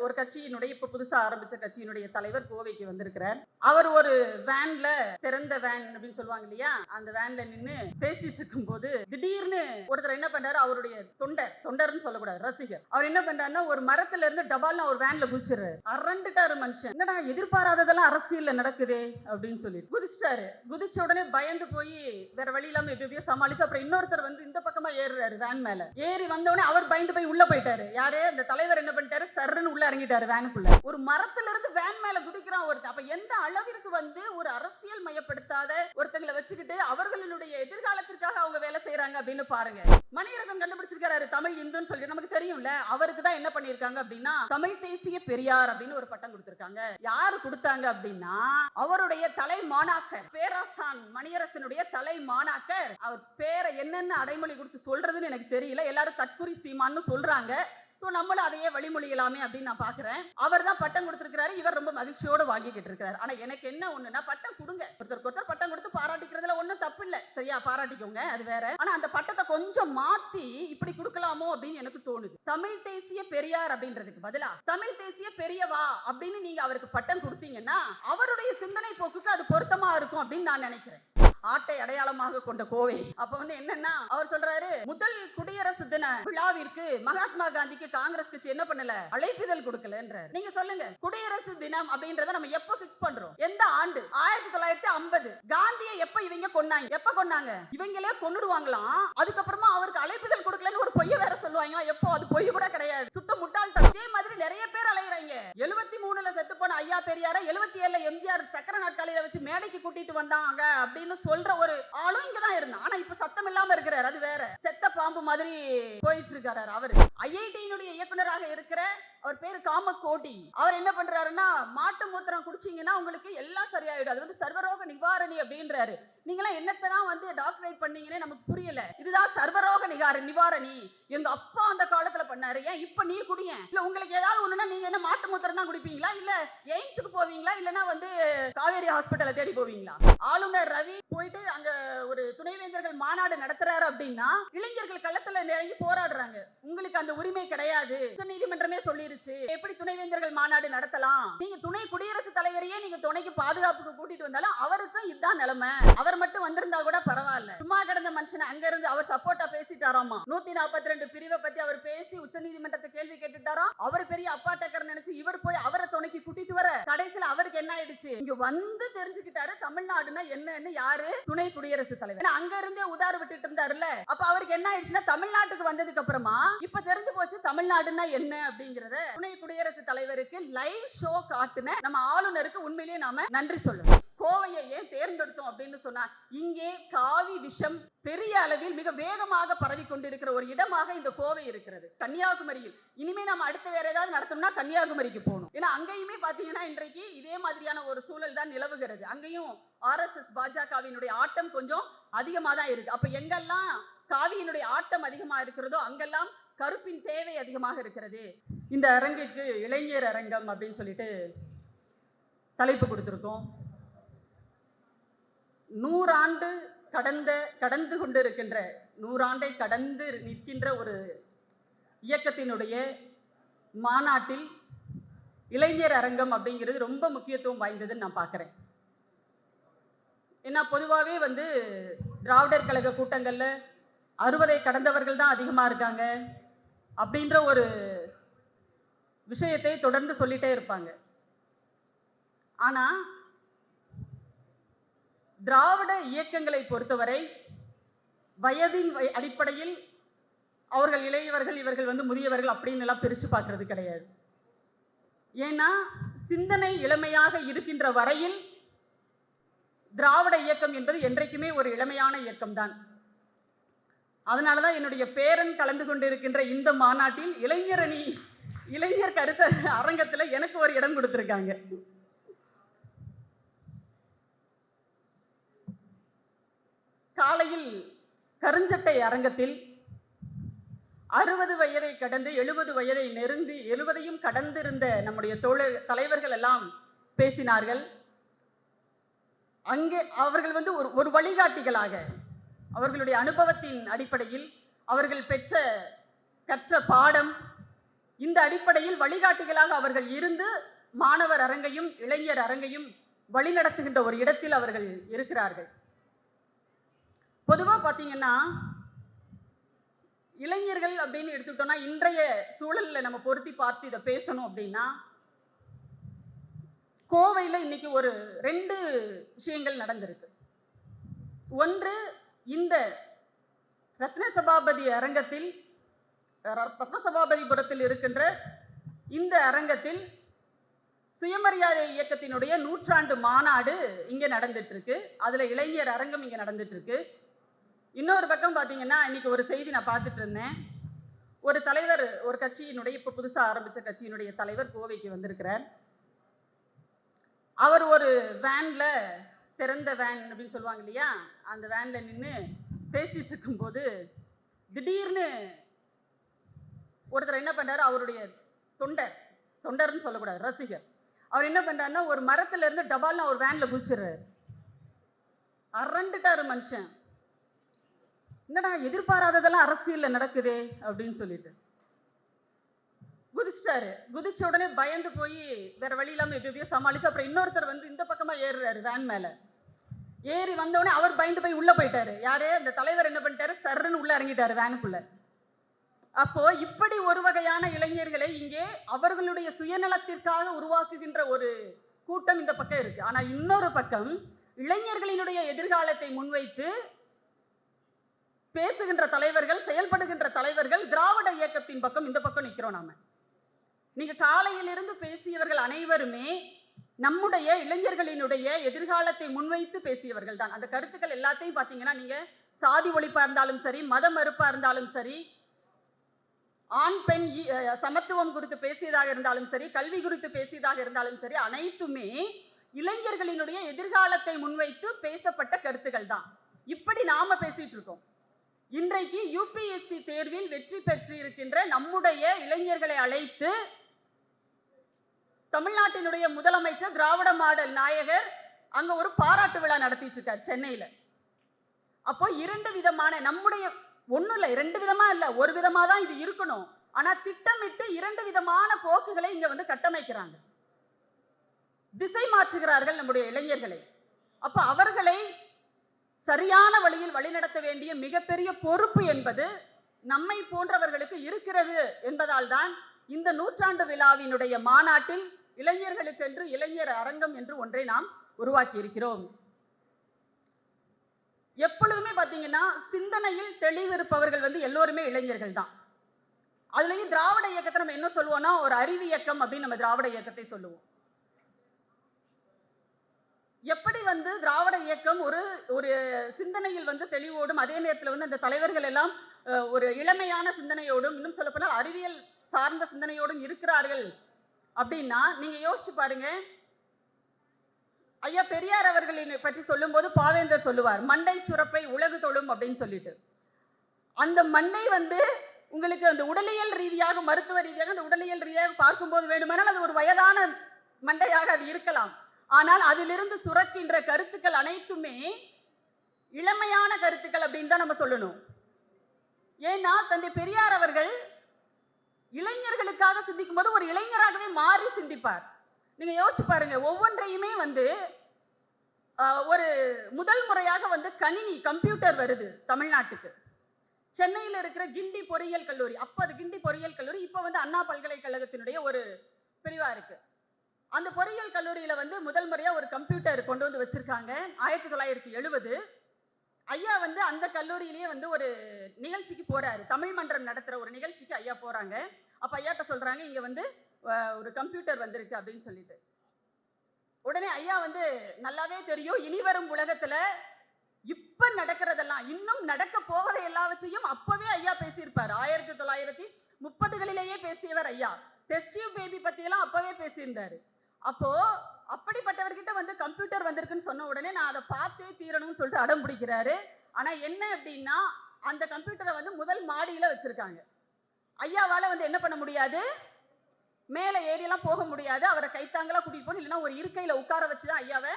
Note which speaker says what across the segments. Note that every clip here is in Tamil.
Speaker 1: ஒரு கட்சியினுடைய இப்ப புதுசா ஆரம்பிச்ச கட்சியினுடைய தலைவர் கோவைக்கு வந்திருக்கிறார். அவர் ஒரு வேன்ல திறந்த வேன் அப்படின்னு சொல்லுவாங்க இல்லையா? அந்த வேன்ல நின்னு பேசிட்டு இருக்கும்போது திடீர்னு ஒருத்தர் என்ன பண்றாரு? அவருடைய தொண்டர் தொண்டர்னு சொல்லக்கூடாது ரசிகர். அவர் என்ன பண்றாருன்னா ஒரு மரத்துல இருந்து டபால்னு ஒரு வேன்ல குதிச்சிடுறாரு. அரண்டுட்டாரு மனுஷன். என்னடா எதிர்பாராததெல்லாம் அரசியல்ல நடக்குதே அப்படின்னு சொல்லி குதிச்சிட்டாரு. குதிச்ச உடனே பயந்து போய் வேற வழி இல்லாம எப்படியோ சமாளிச்சு அப்புறம் இன்னொருத்தர் வந்து இந்த பக்கமா ஏறுறாரு வேன் மேல. ஏறி வந்த உடனே அவர் பயந்து போய் உள்ள போயிட்டாரு. யாரு? அந்த தலைவர் என்ன பண்ணிட்டாரு? சர்ன்னு உள்ள இறங்கிட்டாரு வேனுக்குள்ள. ஒரு மரத்துல இருந்து வேன் மேல குதிக்கிறான் ஒருத்தன். அப்ப எந்த அளவிற்கு வந்து ஒரு அரசியல் மையப்படுத்தாத ஒருத்தங்களை வச்சுக்கிட்டு அவர்களுடைய எதிர்காலத்திற்காக அவங்க வேலை செய்யறாங்க அப்படின்னு பாருங்க. மணிரத்னம் கண்டுபிடிச்சிருக்காரு தமிழ் இந்துன்னு சொல்லி நமக்கு தெரியும்ல அவருக்கு தான் என்ன பண்ணிருக்காங்க அப்படின்னா தமிழ் தேசிய பெரியார் அப்படின்னு ஒரு பட்டம் கொடுத்திருக்காங்க. யாரு கொடுத்தாங்க அப்படின்னா அவருடைய தலை மாணாக்கர் பேராசான் மணியரசனுடைய தலை மாணாக்கர் அவர் பேரை என்னென்ன அடைமொழி கொடுத்து சொல்றதுன்னு எனக்கு தெரியல. எல்லாரும் தற்குறி சீமான்னு சொல்றாங்க. ஸோ நம்மளும் அதையே வழிமொழியலாமே அப்படின்னு நான் பார்க்குறேன் அவர் தான் பட்டம் கொடுத்துருக்காரு இவர் ரொம்ப மகிழ்ச்சியோடு வாங்கிக்கிட்டு இருக்காரு ஆனால் எனக்கு என்ன ஒன்றுனா பட்டம் கொடுங்க. ஒருத்தருக்கு ஒருத்தர் பட்டம் கொடுத்து பாராட்டிக்கிறதுல ஒன்றும் தப்பு இல்லை சரியா? பாராட்டிக்கோங்க அது வேற. ஆனால் அந்த பட்டத்தை கொஞ்சம் மாற்றி இப்படி கொடுக்கலாமோ அப்படின்னு எனக்கு தோணுது. தமிழ் தேசிய பெரியார் அப்படின்றதுக்கு பதிலா தமிழ் தேசிய பெரியவா அப்படின்னு நீங்க அவருக்கு பட்டம் கொடுத்தீங்கன்னா அவருடைய சிந்தனை போக்குக்கு அது பொருத்தமா இருக்கும் அப்படின்னு நான் நினைக்கிறேன். ஆட்டை அடையாளமாக கொண்ட கோவை. அப்ப வந்து என்னன்னா அவர் சொல்றாரு முதல் குடியரசு தின விழாவிற்கு மகாத்மா காந்திக்கு காங்கிரஸ் கட்சி என்ன பண்ணல? அழைப்பிதழ் கொடுக்கலன்ற நீங்க சொல்லுங்க குடியரசு தினம் அப்படின்றத நம்ம எப்ப பிக்ஸ் பண்றோம்? எந்த ஆண்டு? ஆயிரத்தி தொள்ளாயிரத்தி ஐம்பது. காந்தியை எப்ப இவங்க கொன்னாங்க? எப்ப கொன்னாங்க? இவங்களே கொன்னுடுவாங்களாம். அதுக்கப்புறமா அவருக்கு அழைப்பிதழ் கொடுக்கலன்னு ஒரு பொய்ய வேற சொல்லுவாங்களா? எப்போ? அது பொய் கூட கிடையாது. சுத்த முட்டாள்தான் இதே மாதிரி நிறைய பேர் அலைகிறாங்க எழுபத்தி மூணுல செத்து போன ஐயா பெரியார எழுபத்தி ஏழுல எம்ஜிஆர் சக்கர நாட்காலியில வச்சு மேடைக்கு கூட்டிட்டு வந்தாங்க அப்படின்னு சொல்ற ஒரு ஆளும் இங்க தான் இருந்தான். ஆனா இப்ப சத்தம் இல்லாம இருக்கிறார். அது வேற. செத்த பாம்பு மாதிரி போயிட்டு இருக்காரு அவரு. ஐஐடியினுடைய இயக்குனராக இருக்கிற அவர் பேர் காமக்கோட்டி அவர் என்ன பண்றாருன்னா மாட்டு மூத்திரம் குடிச்சீங்கன்னா உங்களுக்கு எல்லாம் சரியாயிடும். அது வந்து சர்வரோக நிவாரணி அப்படின்றாரு. நீங்களாம் என்னத்தை தான் வந்து டாக்டரேட் பண்ணீங்கன்னே நமக்கு புரியல. இதுதான் சர்வரோக நிகார நிவாரணி. எங்க அப்பா அந்த காலத்துல பண்ணாரு. ஏன் இப்ப நீ குடிய இல்ல உங்களுக்கு ஏதாவது ஒண்ணுன்னா நீங்க என்ன மாட்டு மூத்திரம் தான் குடிப்பீங்களா? இல்ல எய்ம்ஸுக்கு போவீங்களா? இல்லனா வந்து காவேரி ஹாஸ்பிட்டலை தேடி போவீங்களா? ஆளுநர் ரவி போயிட்டு அங்க ஒரு துணைவேந்தர்கள் மாநாடு நடத்துறாரு அப்படின்னா இளைஞர்கள் களத்துல இறங்கி போராடுறாங்க. உங்களுக்கு அந்த உரிமை கிடையாது. உச்ச நீதிமன்றமே சொல்லி போயிருச்சு. எப்படி துணைவேந்தர்கள் மாநாடு நடத்தலாம்? நீங்க துணை குடியரசுத் தலைவரையே நீங்க துணைக்கு பாதுகாப்புக்கு கூட்டிட்டு வந்தாலும் அவருக்கும் இதுதான் நிலைமை. அவர் மட்டும் வந்திருந்தா கூட பரவாயில்ல. சும்மா கிடந்த மனுஷன் அங்க இருந்து அவர் சப்போர்ட்டா பேசிட்டாராமா? நூத்தி நாற்பத்தி ரெண்டு பிரிவை பத்தி அவர் பேசி உச்ச நீதிமன்றத்தை கேள்வி கேட்டுட்டாராம் அவர் பெரிய அப்பா டக்கர் நினைச்சு இவர் போய் அவரை துணைக்கு கூட்டிட்டு வர. கடைசியில அவருக்கு என்ன ஆயிடுச்சு? இங்க வந்து தெரிஞ்சுக்கிட்டாரு தமிழ்நாடுனா என்னன்னு யாரு? துணை குடியரசுத் தலைவர். அங்க இருந்தே உதார விட்டுட்டு இருந்தாருல்ல. அப்ப அவருக்கு என்ன ஆயிடுச்சுன்னா தமிழ்நாட்டுக்கு வந்ததுக்கு அப்புறமா இப்ப தெரிஞ்சு போச்சு தமிழ்நாடுனா என்ன அப்படிங்கறத துணை குடியரசு தலைவருக்கு லைவ் ஷோ காட்டுன நம்ம ஆளுநருக்கு உண்மையிலேயே நாம நன்றி சொல்லணும். கோவையை ஏன் தேர்ந்தெடுத்தோம் அப்படின்னு சொன்னா இங்கே காவி விஷம் பெரிய அளவில் மிக வேகமாக பரவி கொண்டிருக்கிற ஒரு இடமாக இந்த கோவை இருக்கிறது. கன்னியாகுமரியில். இனிமே நம்ம அடுத்து வேற ஏதாவது நடத்தணும்னா கன்னியாகுமரிக்கு போகணும். ஏன்னா அங்கேயுமே பாத்தீங்கன்னா இன்றைக்கு இதே மாதிரியான ஒரு சூழல் தான் நிலவுகிறது. அங்கேயும் ஆர்எஸ்எஸ் பாஜகவினுடைய ஆட்டம் கொஞ்சம் அதிகமாக தான் இருக்கு. அப்ப எங்கெல்லாம் காவியினுடைய ஆட்டம் அதிகமாக இருக்கிறதோ அங்கெல்லாம் கருப்பின் தேவை அதிகமாக இருக்கிறது. இந்த அரங்கிற்கு இளைஞர் அரங்கம் அப்படின்னு சொல்லிட்டு தலைப்பு கொடுத்துருக்கோம். நூறாண்டு கடந்த கடந்து கொண்டிருக்கின்ற நூறாண்டை கடந்து நிற்கின்ற ஒரு இயக்கத்தினுடைய மாநாட்டில் இளைஞர் அரங்கம் அப்படிங்கிறது ரொம்ப முக்கியத்துவம் வாய்ந்ததுன்னு நான் பார்க்குறேன். ஏன்னா பொதுவாகவே வந்து திராவிடர் கழக கூட்டங்களில் அறுபதை கடந்தவர்கள் தான் அதிகமாக இருக்காங்க அப்படின்ற ஒரு விஷயத்தை தொடர்ந்து சொல்லிகிட்டே இருப்பாங்க. ஆனால் திராவிட இயக்கங்களை பொறுத்தவரை வயதின் வய- அடிப்படையில் அவர்கள் இளையவர்கள் இவர்கள் வந்து முதியவர்கள் அப்படின்னு எல்லாம் பிரித்து பார்க்கறது கிடையாது. ஏன்னா சிந்தனை இளமையாக இருக்கின்ற வரையில் திராவிட இயக்கம் என்பது என்றைக்குமே ஒரு இளமையான இயக்கம்தான். அதனால தான் என்னுடைய பேரன் கலந்து கொண்டிருக்கின்ற இந்த மாநாட்டில் இளைஞரணி இளைஞர் கருத்த அரங்கத்தில் எனக்கு ஒரு இடம் கொடுத்துருக்காங்க. காலையில் கருஞ்சட்டை அரங்கத்தில் அறுபது வயதை கடந்து எழுபது வயதை நெருங்கி எழுபதையும் கடந்திருந்த நம்முடைய தோழர் தலைவர்கள் எல்லாம் பேசினார்கள். அங்கே அவர்கள் வந்து ஒரு ஒரு வழிகாட்டிகளாக அவர்களுடைய அனுபவத்தின் அடிப்படையில் அவர்கள் பெற்ற கற்ற பாடம் இந்த அடிப்படையில் வழிகாட்டிகளாக அவர்கள் இருந்து மாணவர் அரங்கையும் இளைஞர் அரங்கையும் வழிநடத்துகின்ற ஒரு இடத்தில் அவர்கள் இருக்கிறார்கள். பொதுவாக பார்த்தீங்கன்னா இளைஞர்கள் அப்படின்னு எடுத்துக்கிட்டோம்னா இன்றைய சூழல்ல நம்ம பொருத்தி பார்த்து இதை பேசணும் அப்படின்னா கோவையில் இன்னைக்கு ஒரு ரெண்டு விஷயங்கள் நடந்திருக்கு. ஒன்று இந்த ரத்ன சபாபதி அரங்கத்தில் ர- ரத்ன சபாபதிபுரத்தில் இருக்கின்ற இந்த அரங்கத்தில் சுயமரியாதை இயக்கத்தினுடைய நூற்றாண்டு மாநாடு இங்கே நடந்துட்டு இருக்கு. அதில் இளைஞர் அரங்கம் இங்கே நடந்துட்டு இருக்கு. இன்னொரு பக்கம் பார்த்தீங்கன்னா இன்னைக்கு ஒரு செய்தி நான் பார்த்துட்டு இருந்தேன். ஒரு தலைவர் ஒரு கட்சியினுடைய இப்போ புதுசாக ஆரம்பித்த கட்சியினுடைய தலைவர் கோவைக்கு வந்திருக்கிறார். அவர் ஒரு வேனில் திறந்த வேன் அப்படின்னு சொல்லுவாங்க இல்லையா? அந்த வேனில் நின்று பேசிட்டு இருக்கும்போது திடீர்னு ஒருத்தர் என்ன பண்ணுறாரு அவருடைய தொண்டர் தொண்டர்னு சொல்லக்கூடாது ரசிகர். அவர் என்ன பண்ணுறாருன்னா ஒரு மரத்துலேருந்து டபால்னு ஒரு வேனில் குதிச்சிடுறாரு. அரண்டுட்டாரு மனுஷன். என்னடா எதிர்பாராததெல்லாம் அரசியலில் நடக்குதே அப்படின்னு சொல்லிட்டு. குதிச்சிட்டாரு. குதிச்ச உடனே பயந்து போய் வேற வழி இல்லாமல் எப்படி எப்படியோ சமாளிச்சு அப்புறம் இன்னொருத்தர் வந்து இந்த பக்கமா ஏறுறாரு வேன் மேல. ஏறி வந்த அவர் பயந்து போய் உள்ள போயிட்டாரு. யாரு? அந்த தலைவர் என்ன பண்ணிட்டாரு? சர்ன்னு உள்ள இறங்கிட்டாரு வேனுக்குள்ள அப்போ இப்படி ஒரு வகையான இளைஞர்களை இங்கே அவர்களுடைய சுயநலத்திற்காக உருவாக்குகின்ற ஒரு கூட்டம் இந்த பக்கம் இருக்கு. ஆனா இன்னொரு பக்கம் இளைஞர்களினுடைய எதிர்காலத்தை முன்வைத்து பேசுகின்ற தலைவர்கள் செயல்படுகின்ற தலைவர்கள் திராவிட இயக்கத்தின் பக்கம் இந்த பக்கம் நிற்கிறோம் நாம. நீங்க காலையிலிருந்து பேசியவர்கள் அனைவருமே நம்முடைய இளைஞர்களினுடைய எதிர்காலத்தை முன்வைத்து பேசியவர்கள் தான். அந்த கருத்துக்கள் எல்லாத்தையும் பார்த்தீங்கன்னா நீங்க சாதி ஒழிப்பா இருந்தாலும் சரி மத மறுப்பா இருந்தாலும் சரி ஆண் பெண் சமத்துவம் குறித்து பேசியதாக இருந்தாலும் சரி கல்வி குறித்து பேசியதாக இருந்தாலும் சரி அனைத்துமே இளைஞர்களினுடைய எதிர்காலத்தை முன்வைத்து பேசப்பட்ட கருத்துக்கள் தான். இப்படி நாம பேசிட்டு இருக்கோம். இன்றைக்கு யூபிஎஸ்சி தேர்வில் வெற்றி பெற்று இருக்கின்ற நம்முடைய இளைஞர்களை அழைத்து தமிழ்நாட்டினுடைய முதலமைச்சர் திராவிட மாடல் நாயகர் அங்க ஒரு பாராட்டு விழா நடத்திட்டு இருக்கார் சென்னையில. அப்போ இரண்டு விதமான நம்முடைய ஒன்றும் இல்லை ரெண்டு விதமா இல்லை ஒரு விதமா தான் இது இருக்கணும். ஆனா திட்டமிட்டு இரண்டு விதமான போக்குகளை இங்க வந்து கட்டமைக்கிறாங்க. திசை மாற்றுகிறார்கள் நம்முடைய இளைஞர்களை. அப்ப அவர்களை சரியான வழியில் வழிநடத்த வேண்டிய மிகப்பெரிய பொறுப்பு என்பது நம்மை போன்றவர்களுக்கு இருக்கிறது என்பதால் தான் இந்த நூற்றாண்டு விழாவினுடைய மாநாட்டில் இளைஞர்களுக்கென்று இளைஞர் அரங்கம் என்று ஒன்றை நாம் உருவாக்கி இருக்கிறோம் எப்பொழுதுமே பார்த்தீங்கன்னா சிந்தனையில் தெளிவு இருப்பவர்கள் வந்து எல்லோருமே இளைஞர்கள் தான். அதுலேயும் திராவிட இயக்கத்தை நம்ம என்ன சொல்லுவோம்னா ஒரு அறிவு இயக்கம் அப்படின்னு நம்ம திராவிட இயக்கத்தை சொல்லுவோம். எப்படி வந்து திராவிட இயக்கம் ஒரு ஒரு சிந்தனையில் வந்து தெளிவோடும் அதே நேரத்தில் வந்து அந்த தலைவர்கள் எல்லாம் ஒரு இளமையான சிந்தனையோடும் இன்னும் சொல்லப்போனால் அறிவியல் சார்ந்த சிந்தனையோடும் இருக்கிறார்கள் அப்படின்னா நீங்க யோசிச்சு பாருங்க. ஐயா பெரியார் அவர்களின் பற்றி சொல்லும்போது பாவேந்தர் சொல்லுவார் மண்டை சுரப்பை உலகு தொழும் அப்படின்னு சொல்லிட்டு. அந்த மண்ணை வந்து உங்களுக்கு அந்த உடலியல் ரீதியாக மருத்துவ ரீதியாக அந்த உடலியல் ரீதியாக பார்க்கும்போது வேண்டுமானால் அது ஒரு வயதான மண்டையாக அது இருக்கலாம். ஆனால் அதிலிருந்து சுரக்கின்ற கருத்துக்கள் அனைத்துமே இளமையான கருத்துக்கள் அப்படின்னு தான் நம்ம சொல்லணும். ஏன்னா தந்தை பெரியார் அவர்கள் இளைஞர்களுக்காக சிந்திக்கும் போது ஒரு இளைஞராகவே மாறி சிந்திப்பார். நீங்க யோசிச்சு பாருங்க ஒவ்வொன்றையுமே வந்து ஒரு முதல் முறையாக வந்து கணினி கம்ப்யூட்டர் வருது தமிழ்நாட்டுக்கு. சென்னையில் இருக்கிற கிண்டி பொறியியல் கல்லூரி அப்போ அது கிண்டி பொறியியல் கல்லூரி இப்போ வந்து அண்ணா பல்கலைக்கழகத்தினுடைய ஒரு பிரிவாக இருக்குது அந்த பொறியியல் கல்லூரியில் வந்து முதல் முறையாக ஒரு கம்ப்யூட்டர் கொண்டு வந்து வச்சுருக்காங்க. ஆயிரத்தி தொள்ளாயிரத்தி எழுபது. ஐயா வந்து அந்த கல்லூரியிலேயே வந்து ஒரு நிகழ்ச்சிக்கு போகிறாரு தமிழ் மன்றம் நடத்துகிற ஒரு நிகழ்ச்சிக்கு ஐயா போகிறாங்க அப்போ ஐயாட்ட சொல்கிறாங்க இங்கே வந்து ஒரு கம்ப்யூட்டர் வந்திருக்கு அப்படின்னு சொல்லிட்டு. உடனே ஐயா வந்து நல்லாவே தெரியும். இனி வரும் இப்போ நடக்கிறதெல்லாம் இன்னும் நடக்க போவதை எல்லாவற்றையும் அப்போவே ஐயா பேசியிருப்பார். ஆயிரத்தி தொள்ளாயிரத்தி முப்பதுகளிலேயே பேசியவர் ஐயா. டெஸ்டியூ பேபி பற்றியெல்லாம் அப்போவே பேசியிருந்தார். அப்போ அப்படிப்பட்டவர்கிட்ட வந்து கம்ப்யூட்டர் வந்திருக்குன்னு சொன்ன உடனே நான் அதை பார்த்தே தீரணும்னு சொல்லிட்டு அடம் பிடிக்கிறாரு. ஆனா என்ன அப்படின்னா அந்த கம்ப்யூட்டரை வந்து முதல் மாடியில வச்சிருக்காங்க. ஐயாவால வந்து என்ன பண்ண முடியாது? மேலே ஏறியெல்லாம் போக முடியாது. அவரை கைத்தாங்களா கூட்டிட்டு போகணும். இல்லைன்னா ஒரு இருக்கையில உட்கார வச்சு தான் ஐயாவை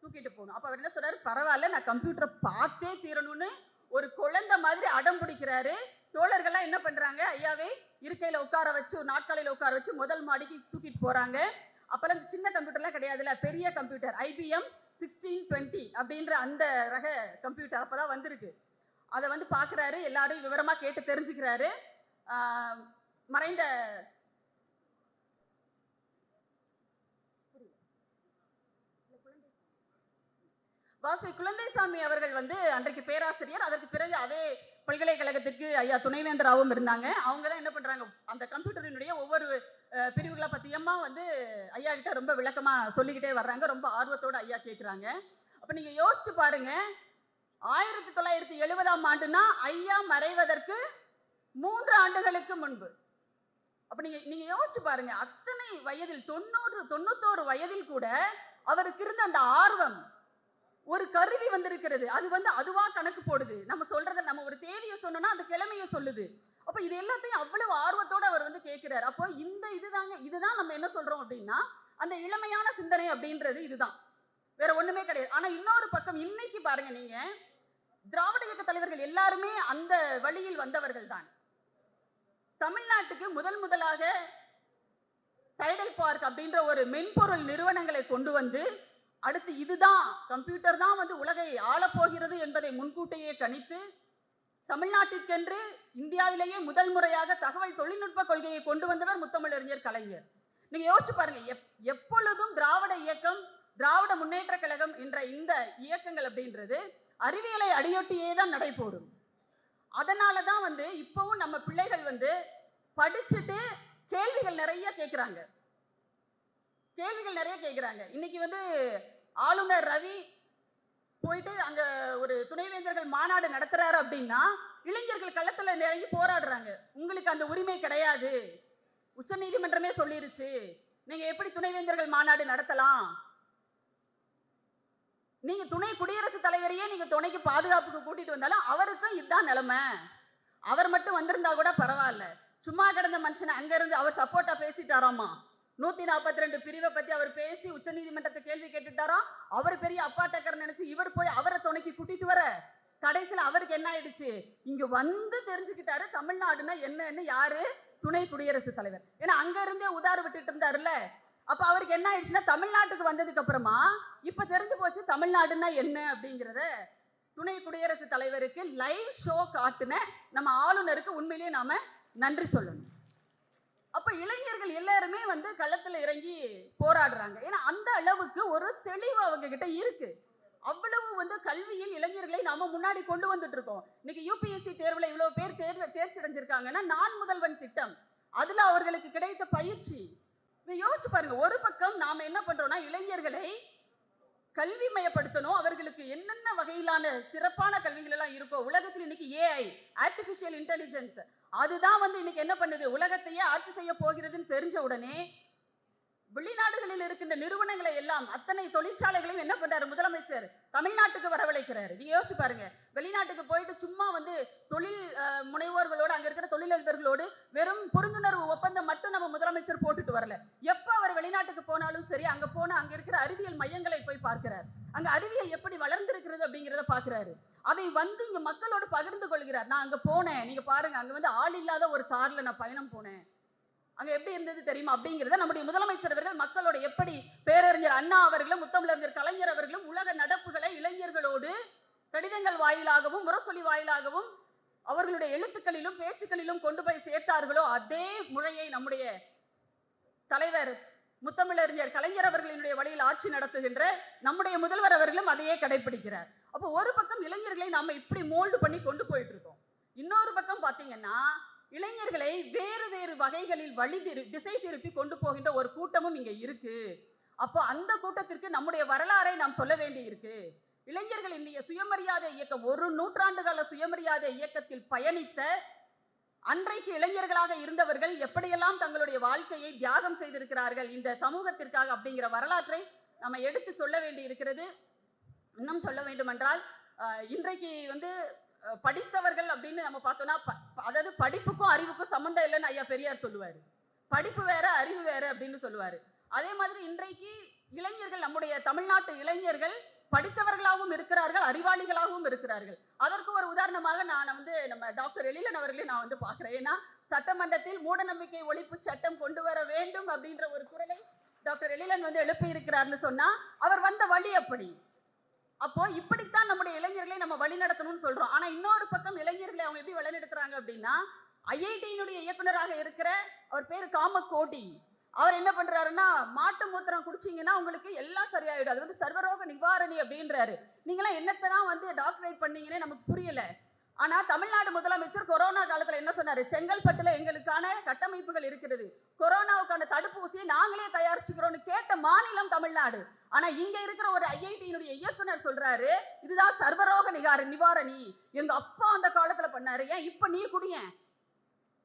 Speaker 1: தூக்கிட்டு போகணும். அப்ப அவர் என்ன சொல்றாரு? பரவாயில்ல நான் கம்ப்யூட்டரை பார்த்தே தீரணும்னு ஒரு குழந்தை மாதிரி அடம் பிடிக்கிறாரு. தோழர்கள்லாம் என்ன பண்றாங்க? ஐயாவே இருக்கையில உட்கார வச்சு ஒரு நாட்காலையில உட்கார வச்சு முதல் மாடிக்கு தூக்கிட்டு போறாங்க. அப்போல்லாம் இந்த சின்ன கம்ப்யூட்டர்லாம் கிடையாதுல்ல பெரிய கம்ப்யூட்டர் ஐபிஎம் சிக்ஸ்டீன் டுவெண்ட்டி அப்படின்ற அந்த ரக கம்ப்யூட்டர் அப்போ தான் வந்திருக்கு. அதை வந்து பார்க்குறாரு எல்லாரும் விவரமாக கேட்டு தெரிஞ்சுக்கிறாரு. மறைந்த வாசை குழந்தைசாமி அவர்கள் வந்து அன்றைக்கு பேராசிரியர். அதற்கு பிறகு அதே பல்கலைக்கழகத்திற்கு ஐயா துணைவேந்தராகவும் இருந்தாங்க. அவங்க தான் என்ன பண்ணுறாங்க அந்த கம்ப்யூட்டரினுடைய ஒவ்வொரு பிரிவுகளை அம்மா வந்து ஐயா கிட்ட ரொம்ப விளக்கமாக சொல்லிக்கிட்டே வர்றாங்க. ரொம்ப ஆர்வத்தோட ஐயா கேட்குறாங்க அப்போ நீங்கள் யோசிச்சு பாருங்க. ஆயிரத்தி தொள்ளாயிரத்தி எழுபதாம் ஆண்டுனா ஐயா மறைவதற்கு மூன்று ஆண்டுகளுக்கு முன்பு. அப்போ நீங்கள் நீங்கள் யோசிச்சு பாருங்க. அத்தனை வயதில் தொண்ணூறு தொண்ணூத்தோரு வயதில் கூட அவருக்கு இருந்த அந்த ஆர்வம் ஒரு கருவி வந்திருக்கிறது. அது வந்து அதுவா கணக்கு போடுது. நம்ம சொல்றத நம்ம ஒரு தேதியை சொன்னோம்னா அந்த கிழமையை சொல்லுது. அப்ப இது எல்லாத்தையும் அவ்வளவு ஆர்வத்தோட அவர் வந்து கேட்கிறார். அப்போ இந்த இதுதாங்க இதுதான் நம்ம என்ன சொல்றோம் அப்படின்னா அந்த இளமையான சிந்தனை அப்படின்றது இதுதான். வேற ஒண்ணுமே கிடையாது. ஆனா இன்னொரு பக்கம் இன்னைக்கு பாருங்க நீங்க திராவிட இயக்க தலைவர்கள் எல்லாருமே அந்த வழியில் வந்தவர்கள் தான். தமிழ்நாட்டுக்கு முதல் முதலாக டைடல் பார்க் அப்படின்ற ஒரு மென்பொருள் நிறுவனங்களை கொண்டு வந்து அடுத்து இதுதான் கம்ப்யூட்டர் தான் வந்து உலகை ஆளப்போகிறது என்பதை முன்கூட்டியே கணித்து தமிழ்நாட்டிற்கென்று இந்தியாவிலேயே முதல் முறையாக தகவல் தொழில்நுட்ப கொள்கையை கொண்டு வந்தவர் முத்தமிழறிஞர் கலைஞர். நீங்கள் யோசிச்சு பாருங்க எப் எப்பொழுதும் திராவிட இயக்கம் திராவிட முன்னேற்ற கழகம் என்ற இந்த இயக்கங்கள் அப்படின்றது அறிவியலை அடியொட்டியே தான் நடைபோடும். அதனால தான் வந்து இப்போவும் நம்ம பிள்ளைகள் வந்து படிச்சுட்டு கேள்விகள் நிறைய கேட்குறாங்க கேள்விகள் நிறைய கேட்குறாங்க இன்னைக்கு வந்து ஆளுநர் ரவி போயிட்டு அங்க ஒரு துணைவேந்தர்கள் மாநாடு நடத்துறாரு அப்படின்னா இளைஞர்கள் களத்துல இறங்கி போராடுறாங்க. உங்களுக்கு அந்த உரிமை கிடையாது. உச்சநீதிமன்றமே சொல்லிருச்சு. நீங்க எப்படி துணைவேந்தர்கள் மாநாடு நடத்தலாம்? நீங்க துணை குடியரசுத் தலைவரையே நீங்க துணைக்கு பாதுகாப்புக்கு கூட்டிட்டு வந்தாலும் அவருக்கும் இதுதான் நிலைமை. அவர் மட்டும் வந்திருந்தா கூட பரவாயில்ல. சும்மா கிடந்த மனுஷனை அங்க இருந்து அவர் சப்போர்ட்டா பேசிட்டாராமா? நூத்தி நாற்பத்தி ரெண்டு பிரிவை பத்தி அவர் பேசி உச்ச நீதிமன்றத்தை கேள்வி கேட்டுட்டாரோ? அவர் பெரிய அப்பா டக்கர் நினைச்சு இவர் போய் அவரை துணைக்கு கூட்டிட்டு வர. கடைசியில் அவருக்கு என்ன ஆயிடுச்சு? இங்க வந்து தெரிஞ்சுக்கிட்டாரு தமிழ்நாடுனா என்னன்னு யாரு? துணை குடியரசுத் தலைவர். ஏன்னா அங்க இருந்தே உதார விட்டுட்டு இருந்தாருல்ல. அப்ப அவருக்கு என்ன ஆயிடுச்சுன்னா தமிழ்நாட்டுக்கு வந்ததுக்கு அப்புறமா இப்ப தெரிஞ்சு போச்சு தமிழ்நாடுன்னா என்ன அப்படிங்கிறத துணை குடியரசுத் தலைவருக்கு லைவ் ஷோ காட்டுன நம்ம ஆளுநருக்கு உண்மையிலேயே நாம நன்றி சொல்லணும். அப்போ இளைஞர்கள் எல்லாருமே வந்து களத்தில் இறங்கி போராடுறாங்க. ஏன்னா அந்த அளவுக்கு ஒரு தெளிவு அவங்க கிட்ட இருக்கு. அவ்வளவு வந்து கல்வியில் இளைஞர்களை நாம முன்னாடி கொண்டு வந்துட்டு இருக்கோம். இன்னைக்கு யூபிஎஸ்சி தேர்வில் இவ்வளவு பேர் தேர்வு தேர்ச்சி அடைஞ்சிருக்காங்கன்னா நான் முதல்வன் திட்டம். அதுல அவர்களுக்கு கிடைத்த பயிற்சி. யோசிச்சு பாருங்க ஒரு பக்கம் நாம என்ன பண்றோம்னா இளைஞர்களை கல்வி மயப்படுத்தணும். அவர்களுக்கு என்னென்ன வகையிலான சிறப்பான கல்விகள் எல்லாம் இருக்கோ உலகத்தில் இன்னைக்கு ஏஐ ஆர்டிஃபிஷியல் இன்டெலிஜென்ஸ் அதுதான் வந்து இன்னைக்கு என்ன பண்ணுது? உலகத்தையே ஆட்சி செய்ய போகிறதுன்னு தெரிஞ்ச உடனே வெளிநாடுகளில் இருக்கின்ற நிறுவனங்களை எல்லாம் அத்தனை தொழிற்சாலைகளையும் என்ன பண்றாரு? முதலமைச்சர் தமிழ்நாட்டுக்கு வரவழைக்கிறாரு. நீங்க யோசிச்சு பாருங்க. வெளிநாட்டுக்கு போயிட்டு சும்மா வந்து தொழில் முனைவோர்களோடு அங்க இருக்கிற தொழிலதிபர்களோடு வெறும் புரிந்துணர்வு ஒப்பந்தம் மட்டும் நம்ம முதலமைச்சர் போட்டுட்டு வரல. எப்ப அவர் வெளிநாட்டுக்கு போனாலும் சரி அங்க போன அங்க இருக்கிற அறிவியல் மையங்களை போய் பார்க்கிறார். அங்க அறிவியல் எப்படி வளர்ந்திருக்கிறது அப்படிங்கிறத பாக்குறாரு அதை வந்து இங்க மக்களோடு பகிர்ந்து கொள்கிறார். நான் அங்க போனேன். நீங்க பாருங்க அங்க வந்து ஆள் இல்லாத ஒரு கார்ல நான் பயணம் போனேன். அங்க எப்படி இருந்தது தெரியுமா? அப்படிங்கிறத நம்முடைய முதலமைச்சர் அவர்கள் மக்களோட எப்படி பேரறிஞர் அண்ணா அவர்களும் முத்தமிழறிஞர் கலைஞர் அவர்களும் உலக நடப்புகளை இளைஞர்களோடு கடிதங்கள் வாயிலாகவும் முரசொலி வாயிலாகவும் அவர்களுடைய எழுத்துக்களிலும் பேச்சுக்களிலும் கொண்டு போய் சேர்த்தார்களோ அதே முறையை நம்முடைய தலைவர் முத்தமிழறிஞர் கலைஞர் அவர்களினுடைய வழியில் ஆட்சி நடத்துகின்ற நம்முடைய முதல்வர் அவர்களும் அதையே கடைபிடிக்கிறார் அப்போ ஒரு பக்கம் இளைஞர்களை நாம இப்படி மோல்டு பண்ணி கொண்டு போயிட்டு இருக்கோம். இன்னொரு பக்கம் பார்த்தீங்கன்னா இளைஞர்களை வேறு வேறு வகைகளில் வழி திரு திசை திருப்பி கொண்டு போகின்ற ஒரு கூட்டமும் இங்கே இருக்கு. அப்போ அந்த கூட்டத்திற்கு நம்முடைய வரலாறை நாம் சொல்ல வேண்டி இருக்கு. இளைஞர்கள் இந்திய சுயமரியாதை இயக்கம் ஒரு நூற்றாண்டு கால சுயமரியாதை இயக்கத்தில் பயணித்த அன்றைக்கு இளைஞர்களாக இருந்தவர்கள் எப்படியெல்லாம் தங்களுடைய வாழ்க்கையை தியாகம் செய்திருக்கிறார்கள் இந்த சமூகத்திற்காக அப்படிங்கிற வரலாற்றை நம்ம எடுத்து சொல்ல வேண்டி இருக்கிறது. இன்னும் சொல்ல வேண்டுமென்றால் இன்றைக்கு வந்து படித்தவர்கள் அப்படின்னு நம்ம பார்த்தோம்னா ப- அதாவது படிப்புக்கும் அறிவுக்கும் சம்மந்தம் இல்லைன்னு ஐயா பெரியார் சொல்லுவார். படிப்பு வேற அறிவு வேற அப்படின்னு சொல்லுவார். அதே மாதிரி இன்றைக்கு இளைஞர்கள் நம்முடைய தமிழ்நாட்டு இளைஞர்கள் படித்தவர்களாகவும் இருக்கிறார்கள் அறிவாளிகளாகவும் இருக்கிறார்கள். அதற்கு ஒரு உதாரணமாக நான் வந்து நம்ம டாக்டர் எழிலன் அவர்களையும் நான் வந்து பார்க்குறேன். ஏன்னா சட்டமன்றத்தில் மூடநம்பிக்கை ஒழிப்பு சட்டம் கொண்டு வர வேண்டும் அப்படின்ற ஒரு குரலை டாக்டர் எழிலன் வந்து எழுப்பி இருக்கிறார்னு சொன்னா அவர் வந்த வழி அப்படி. அப்போ இப்படித்தான் நம்முடைய இளைஞர்களை நம்ம வழி நடத்தணும்னு சொல்றோம். ஆனா இன்னொரு பக்கம் இளைஞர்களை அவங்க எப்படி வழிநடத்துறாங்க அப்படின்னா ஐஐடியினுடைய இயக்குனராக இருக்கிற அவர் பேரு காமகோடி. அவர் என்ன பண்றாருன்னா மாட்டு மூத்திரம் குடிச்சீங்கன்னா உங்களுக்கு எல்லாம் சரியாயிடும். அது வந்து சர்வரோக நிவாரணி அப்படின்றாரு. நீங்களாம் என்னத்தை தான் வந்து டாக்டரேட் பண்ணீங்கன்னு நமக்கு புரியல. ஆனால் தமிழ்நாடு முதலமைச்சர் கொரோனா காலத்தில் என்ன சொன்னார்? செங்கல்பட்டில் எங்களுக்கான கட்டமைப்புகள் இருக்கிறது. கொரோனாவுக்கான தடுப்பூசியை நாங்களே தயாரிச்சுக்கிறோம்னு கேட்ட மாநிலம் தமிழ்நாடு. ஆனால் இங்கே இருக்கிற ஒரு ஐஐடியினுடைய இயக்குனர் சொல்கிறாரு இதுதான் சர்வரோக நிகார நிவாரணி. எங்கள் அப்பா அந்த காலத்தில் பண்ணாரு. ஏன் இப்போ நீ குடியேன்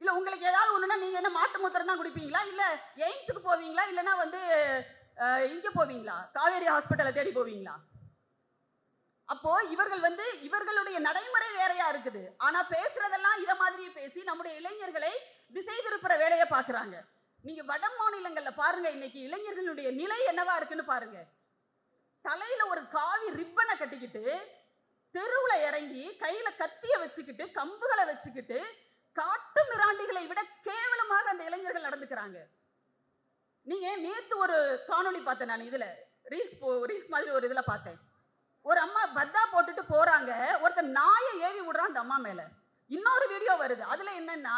Speaker 1: இல்லை உங்களுக்கு ஏதாவது ஒன்றுனா நீங்கள் என்ன மாட்டு மூத்திரம் தான் குடிப்பீங்களா? இல்லை எய்ம்ஸுக்கு போவீங்களா? இல்லைன்னா வந்து இங்கே போவீங்களா? காவேரி ஹாஸ்பிட்டலை தேடி போவீங்களா? அப்போ இவர்கள் வந்து இவர்களுடைய நடைமுறை வேறையா இருக்குது. ஆனா பேசுறதெல்லாம் இதை மாதிரியே பேசி நம்முடைய இளைஞர்களை திசை திருப்புற வேலையை பாக்குறாங்க நீங்க வட மாநிலங்கள்ல பாருங்க இன்னைக்கு இளைஞர்களுடைய நிலை என்னவா இருக்குன்னு பாருங்க. தலையில ஒரு காவி ரிப்பனை கட்டிக்கிட்டு தெருவுல இறங்கி கையில கத்திய வச்சுக்கிட்டு கம்புகளை வச்சுக்கிட்டு காட்டு மிராண்டிகளை விட கேவலமாக அந்த இளைஞர்கள் நடந்துக்கிறாங்க. நீங்க நேத்து ஒரு காணொளி பார்த்தேன் நான் இதுல. ரீல்ஸ் ரீல்ஸ் மாதிரி ஒரு இதுல பார்த்தேன். ஒரு அம்மா பத்தா போட்டுட்டு போறாங்க ஒருத்தர் நாயை ஏவி விடுறான் அந்த அம்மா மேல. இன்னொரு வீடியோ வருது. அதுல என்னன்னா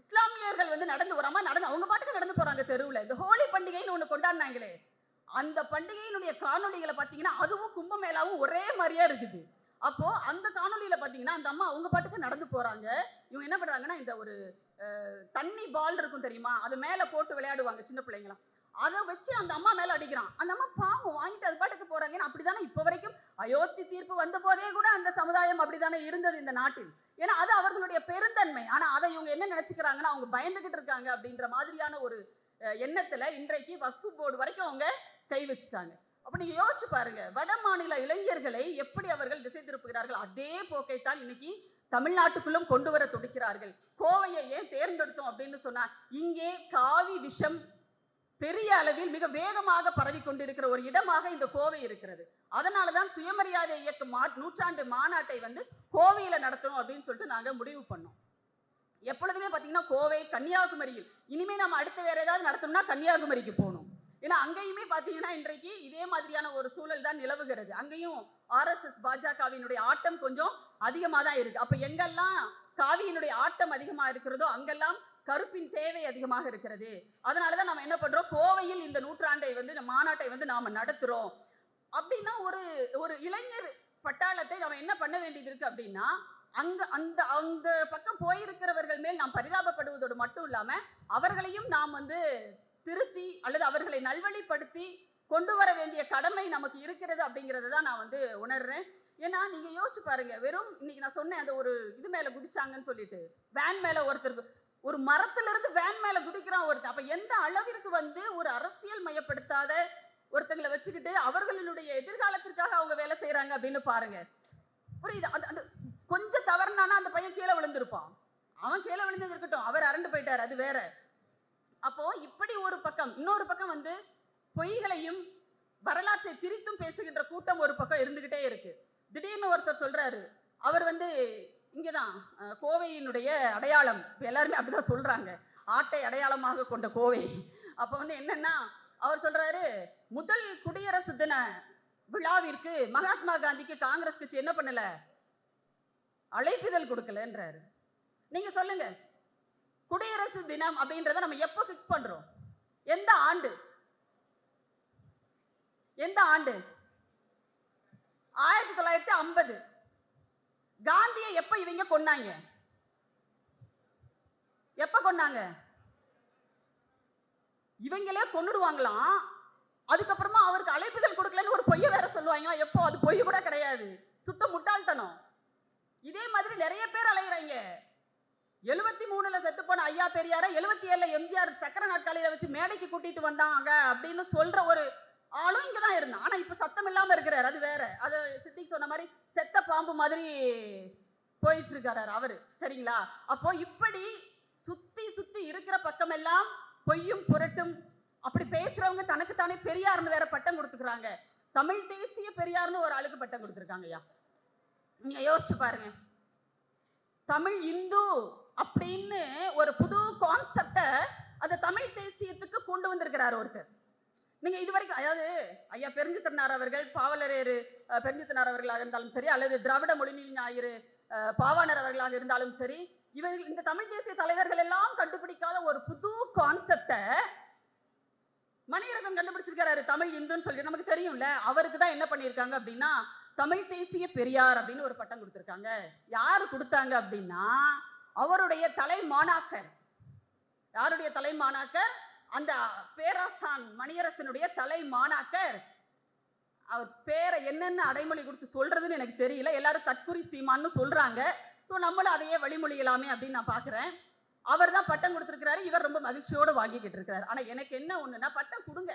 Speaker 1: இஸ்லாமியர்கள் வந்து நடந்து ஒரு அம்மா நடந்து அவங்க பாட்டுக்கு நடந்து போறாங்க தெருவில். இந்த ஹோலி பண்டிகைன்னு ஒன்று கொண்டாடினாங்களே. அந்த பண்டிகையினுடைய காணொளிகளை பார்த்தீங்கன்னா அதுவும் கும்பமேளாவும் ஒரே மாதிரியா இருக்குது. அப்போ அந்த காணொலியில பாத்தீங்கன்னா அந்த அம்மா அவங்க பாட்டுக்கு நடந்து போறாங்க. இவங்க என்ன பண்றாங்கன்னா இந்த ஒரு தண்ணி பால் இருக்கும் தெரியுமா? அது மேல போட்டு விளையாடுவாங்க சின்ன பிள்ளைங்களாம். அதை வச்சு அந்த அம்மா மேலே அடிக்கிறான். அந்த அம்மா பாவம் வாங்கிட்டு அது பாட்டுக்கு போகிறாங்கன்னு அப்படி தானே இப்போ வரைக்கும் அயோத்தி தீர்ப்பு வந்த போதே கூட அந்த சமுதாயம் அப்படிதானே இருந்தது இந்த நாட்டில். ஏன்னா அது அவர்களுடைய பெருந்தன்மை. ஆனால் அதை இவங்க என்ன நினச்சிக்கிறாங்கன்னா அவங்க பயந்துகிட்டு இருக்காங்க அப்படின்ற மாதிரியான ஒரு எண்ணத்தில் இன்றைக்கு வக்ஃபு போர்டு வரைக்கும் அவங்க கை வச்சுட்டாங்க. அப்போ நீங்கள் யோசிச்சு பாருங்க வட மாநில இளைஞர்களை எப்படி அவர்கள் திசை திருப்புகிறார்கள்? அதே போக்கைத்தான் இன்னைக்கு தமிழ்நாட்டுக்குள்ளும் கொண்டு வர துடிக்கிறார்கள். கோவையை ஏன் தேர்ந்தெடுத்தோம் அப்படின்னு சொன்னா இங்கே காவி விஷம் பெரிய அளவில் மிக வேகமாக பரவி கொண்டிருக்கிற ஒரு இடமாக இந்த கோவை இருக்கிறது. அதனாலதான் சுயமரியாதை இயக்க மா நூற்றாண்டு மாநாட்டை வந்து கோவையில் நடத்தணும் அப்படின்னு சொல்லிட்டு நாங்கள் முடிவு பண்ணோம். எப்பொழுதுமே பார்த்தீங்கன்னா கோவை கன்னியாகுமரியில் இனிமேல் நம்ம அடுத்து வேறு ஏதாவது நடத்தணும்னா கன்னியாகுமரிக்கு போகணும். ஏன்னா அங்கேயுமே பார்த்தீங்கன்னா இன்றைக்கு இதே மாதிரியான ஒரு சூழல் தான் நிலவுகிறது. அங்கேயும் ஆர்எஸ்எஸ் பாஜகவினுடைய ஆட்டம் கொஞ்சம் அதிகமாக தான் இருக்குது அப்போ எங்கெல்லாம் காவியினுடைய ஆட்டம் அதிகமாக இருக்கிறதோ அங்கெல்லாம் கருப்பின் தேவை அதிகமாக இருக்கிறது. அதனாலதான் நம்ம என்ன பண்ணுறோம் கோவையில் இந்த நூற்றாண்டை வந்து இந்த மாநாட்டை வந்து நாம் நடத்துகிறோம் அப்படின்னா ஒரு ஒரு இளைஞர் பட்டாளத்தை நம்ம என்ன பண்ண வேண்டியது இருக்குது அப்படின்னா அங்க அந்த அந்த பக்கம் போயிருக்கிறவர்கள் மேல் நாம் பரிதாபப்படுவதோடு மட்டும் இல்லாமல் அவர்களையும் நாம் வந்து திருத்தி அல்லது அவர்களை நல்வழிப்படுத்தி கொண்டு வர வேண்டிய கடமை நமக்கு இருக்கிறது அப்படிங்கிறத தான் நான் வந்து உணர்றேன். ஏன்னா நீங்கள் யோசிச்சு பாருங்க. வெறும் இன்னைக்கு நான் சொன்னேன் அந்த ஒரு இது மேலே குதிச்சாங்கன்னு சொல்லிட்டு வேன் மேலே ஒருத்தருக்கு ஒரு மரத்திலிருந்து வேன் மேல குதிக்கிறான் ஒருத்தன். அப்ப எந்த அளவிற்கு வந்து ஒரு அரசியல் மயப்படுத்தாத ஒருத்தங்களை வச்சுக்கிட்டு அவர்களுடைய எதிர்காலத்திற்காக அவங்க வேலை செய்யறாங்க அப்படின்னு பாருங்க. புரியுது? அந்த அந்த கொஞ்சம் தவறுனானா அந்த பையன் கீழே விழுந்திருப்பான். அவன் கீழே விழுந்தது இருக்கட்டும். அவர் அரண்டு போயிட்டார் அது வேற. அப்போ இப்படி ஒரு பக்கம் இன்னொரு பக்கம் வந்து பொய்களையும் வரலாற்றை திரித்தும் பேசுகின்ற கூட்டம் ஒரு பக்கம் இருந்துகிட்டே இருக்கு. திடீர்னு ஒருத்தர் சொல்றாரு அவர் வந்து இங்கே தான் கோவையினுடைய அடையாளம் இப்போ எல்லாருமே அப்படிதான் சொல்கிறாங்க ஆட்டை அடையாளமாக கொண்ட கோவை. அப்போ வந்து என்னென்னா அவர் சொல்கிறாரு முதல் குடியரசு தின விழாவிற்கு மகாத்மா காந்திக்கு காங்கிரஸ் கட்சி என்ன பண்ணல? அழைப்பிதழ் கொடுக்கலன்றாரு. நீங்கள் சொல்லுங்கள் குடியரசு தினம் அப்படின்றத நம்ம எப்போ ஃபிக்ஸ் பண்ணுறோம் எந்த ஆண்டு? எந்த ஆண்டு? ஆயிரத்தி தொள்ளாயிரத்தி ஐம்பது. காந்தியை எப்ப இவங்க கொன்னாங்க? எப்ப கொன்னாங்க? இவங்களே கொண்டுடுவாங்களாம் அதுக்கப்புறமா அவருக்கு அழைப்புதல் கொடுக்கலன்னு ஒரு பொய்ய வேற சொல்லுவாங்களா எப்போ? அது பொய் கூட கிடையாது. சுத்த முட்டாள்தனம். இதே மாதிரி நிறைய பேர் அலைகிறாங்க எழுபத்தி மூணுல செத்து போன ஐயா பெரியார எழுபத்தி ஏழுல எம்ஜிஆர் சக்கர நாட்காலியில வச்சு மேடைக்கு கூட்டிட்டு வந்தாங்க அப்படின்னு சொல்ற ஒரு ஆளும் இங்கே தான் இருந்தான். ஆனால் இப்போ சத்தம் இல்லாமல் இருக்கிறார். அது வேற. அது சித்திக் சொன்ன மாதிரி செத்த பாம்பு மாதிரி போயிட்டு இருக்காரு அவரு. சரிங்களா? அப்போ இப்படி சுத்தி சுத்தி இருக்கிற பக்கமெல்லாம் பொய்யும் புரட்டும். அப்படி பேசுறவங்க தனக்கு தானே பெரியார்னு வேற பட்டம் கொடுத்துக்கிறாங்க. தமிழ் தேசிய பெரியார்னு ஒரு ஆளுக்கு பட்டம் கொடுத்துருக்காங்க ஐயா. நீங்க யோசிச்சு பாருங்க. தமிழ் இந்து அப்படின்னு ஒரு புது கான்செப்டை அந்த தமிழ் தேசியத்துக்கு கொண்டு வந்திருக்கிறார் ஒருத்தர். நீங்க இது வரைக்கும் அதாவது ஐயா பெருஞ்சித்தனார் அவர்கள் பாவலரேறு அஹ், பெருஞ்சித்தனார் அவர்களாக இருந்தாலும் சரி அல்லது திராவிட மொழிநீள் ஞாயிறு பாவாணர் அவர்களாக இருந்தாலும் சரி இவர்கள் இந்த தமிழ் தேசிய தலைவர்கள் எல்லாம் கண்டுபிடிக்காத ஒரு புது கான்செப்டை மணிரத்னம் கண்டுபிடிச்சிருக்காரு தமிழ் இந்துன்னு சொல்லி நமக்கு தெரியும்ல அவருக்கு தான் என்ன பண்ணியிருக்காங்க அப்படின்னா தமிழ் தேசிய பெரியார் அப்படின்னு ஒரு பட்டம் கொடுத்துருக்காங்க. யார் கொடுத்தாங்க அப்படின்னா அவருடைய தலை மாணாக்கர் யாருடைய தலை மாணாக்கர் அந்த பேராசான் மணியரசனுடைய தலை மாணாக்கர். அவர் பேரை என்னென்ன அடைமொழி கொடுத்து சொல்றதுன்னு எனக்கு தெரியல. எல்லாரும் தற்குறி சீமான்னு சொல்றாங்க. ஸோ நம்மளும் அதையே வழிமொழியலாமே அப்படின்னு நான் பார்க்குறேன் அவர் தான் பட்டம் கொடுத்துருக்கிறாரு. இவர் ரொம்ப மகிழ்ச்சியோடு வாங்கிக்கிட்டு இருக்கிறாரு. ஆனால் எனக்கு என்ன ஒன்றுனா பட்டம் கொடுங்க.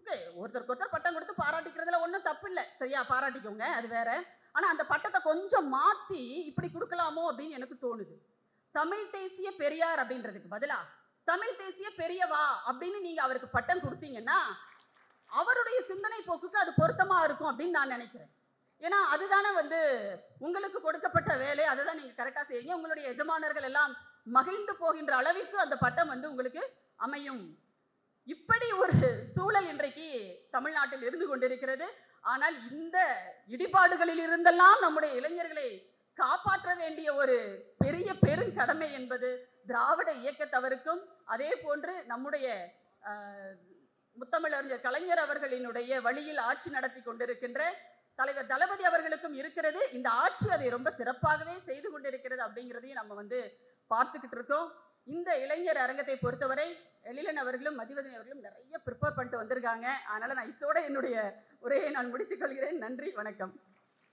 Speaker 1: ஓகே ஒருத்தருக்கு ஒருத்தர் பட்டம் கொடுத்து பாராட்டிக்கிறதுல ஒன்றும் தப்பு இல்லை சரியா பாராட்டிக்கோங்க அது வேற. ஆனால் அந்த பட்டத்தை கொஞ்சம் மாற்றி இப்படி கொடுக்கலாமோ அப்படின்னு எனக்கு தோணுது. தமிழ் தேசிய பெரியார் அப்படின்றதுக்கு பதிலாக தமிழ் தேசிய பெரியவா அப்படின்னு நீங்க அவருக்கு பட்டம் கொடுத்தீங்கன்னா அவருடைய சிந்தனை போக்குக்கு அது பொருத்தமா இருக்கும் அப்படின்னு நான் நினைக்கிறேன். ஏன்னா அதுதானே வந்து உங்களுக்கு கொடுக்கப்பட்ட வேலை அதை தான் நீங்கள் கரெக்டாக செய்றீங்க உங்களுடைய எஜமானர்கள் எல்லாம் மகிழ்ந்து போகின்ற அளவிற்கு அந்த பட்டம் வந்து உங்களுக்கு அமையும். இப்படி ஒரு சூழல் இன்றைக்கு தமிழ்நாட்டில் இருந்து கொண்டிருக்கிறது. ஆனால் இந்த இடிபாடுகளில் இருந்தெல்லாம் நம்முடைய இளைஞர்களை காப்பாற்ற வேண்டிய ஒரு பெரிய பெருங்கடமை என்பது திராவிட இயக்கத்தவருக்கும் அதே போன்று நம்முடைய முத்தமிழறிஞர் கலைஞர் அவர்களினுடைய வழியில் ஆட்சி நடத்தி கொண்டிருக்கின்ற தலைவர் தளபதி அவர்களுக்கும் இருக்கிறது. இந்த ஆட்சி அதை ரொம்ப சிறப்பாகவே செய்து கொண்டிருக்கிறது அப்படிங்கிறதையும் நம்ம வந்து பார்த்துக்கிட்டு இருக்கோம். இந்த இளைஞர் அரங்கத்தை பொறுத்தவரை எழிலன் அவர்களும் மதிவதன் அவர்களும் நிறைய ப்ரிப்பேர் பண்ணிட்டு வந்திருக்காங்க. அதனால் நான் இத்தோட என்னுடைய உரையை நான் முடித்துக் கொள்கிறேன். நன்றி வணக்கம்.